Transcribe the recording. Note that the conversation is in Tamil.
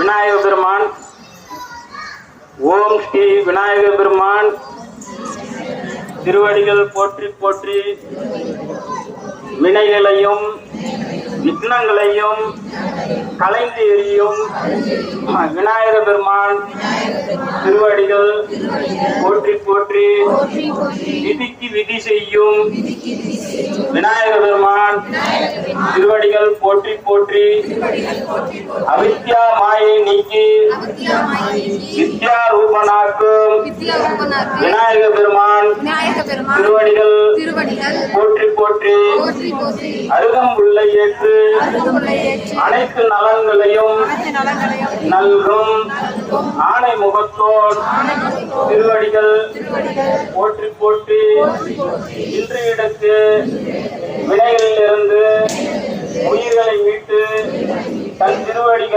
விநாயக பெருமான். ஓம் ஸ்ரீ விநாயக பெருமான். திருவடிகள் போற்றி போற்றி வினைகளையும் விக்னங்களையும் கலைந்து எறியும் விநாயக பெருமான் திருவடிகள் போற்றி போற்றி விதிக்கு விதி செய்யும் விநாயக பெருமான் திருவடிகள் போற்றி போற்றி அவித்யா மாயை நீக்கி வித்யா ரூபனாக்கும் விநாயக பெருமான் திருவடிகள் போற்றி அருகம்புள்ள ஏற்று அனைத்து நலன்களையும் நல்கும் ஆணை முகத்தோர் திருவடிகள் போற்றி போற்றி இன்று இடத்து வினைகளிலிருந்து உயிர்களை மீட்டு தன் திருவடிகள்